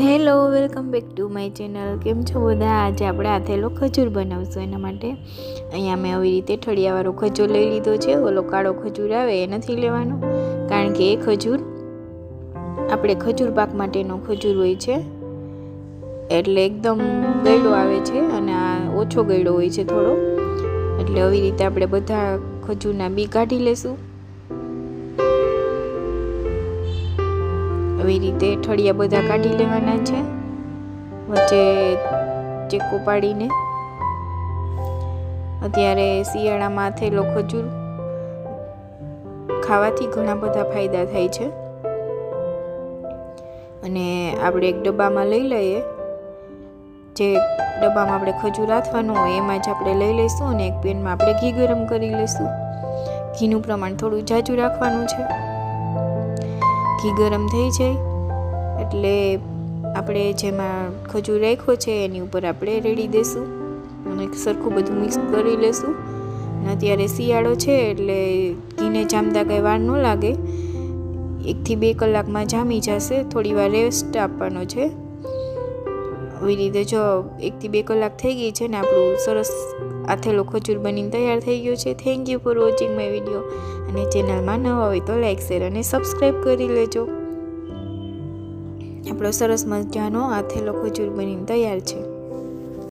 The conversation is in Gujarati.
Hello, welcome back to my channel. કેમ છો બધા? આજે આપણે આથેલો ખજૂર બનાવશું એના માટે. અહીંયા મેં આવી રીતે ઠળિયાવાળો ખજૂર લઈ લીધો છે. ઓલો કાળો ખજૂર આવે એ નથી લેવાનો. કારણ કે એ ખજૂર, આપણે ખજૂર પાક માટેનો ખજૂર હોય છે. એટલે એકદમ ગયડો આવે છે અને આ ઓછો ગયડો હોય છે થોડો. એટલે આવી રીતે આપણે બધા ખજૂરના બી કાઢી લેશું. આવી રીતે ઠળિયા બધા કાઢી લેવાના છે. વચ્ચે ચેકો પાડીને. અત્યારે શિયાળામાં થયેલો ખજૂર ખાવાથી ઘણા બધા ફાયદા થાય છે. અને આપણે એક ડબ્બામાં લઈ લઈએ. જે ડબ્બામાં આપણે ખજૂર રાખવાનું હોય એમાં જ આપણે લઈ લઈશું અને એક પેનમાં આપણે ઘી ગરમ કરી લઈશું. ઘીનું પ્રમાણ થોડું જાજુ રાખવાનું છે. ઘી ગરમ થઈ જાય. એટલે આપણે જેમાં ખજૂર રાખ્યો છે એની ઉપર આપણે રેડી દઈશું અને સરખું બધું મિક્સ કરી લેશું. અને અત્યારે શિયાળો છે એટલે ઘીને જામતા કંઈ વાર ન લાગે. એકથી બે કલાકમાં જામી જશે. થોડી વાર રેસ્ટ આપવાનો છે. આવી રીતે જો એકથી બે કલાક થઈ ગઈ છે ને આપણું સરસ આથેલો ખજૂર બનીને તૈયાર થઈ ગયો છે. Thank you for watching my video અને ચેનલમાં નવા હોય તો લાઈક શેર અને સબસ્ક્રાઈબ કરી લેજો. આપણો સરસ મજાનો આથેલો ખજૂર બનીને તૈયાર છે.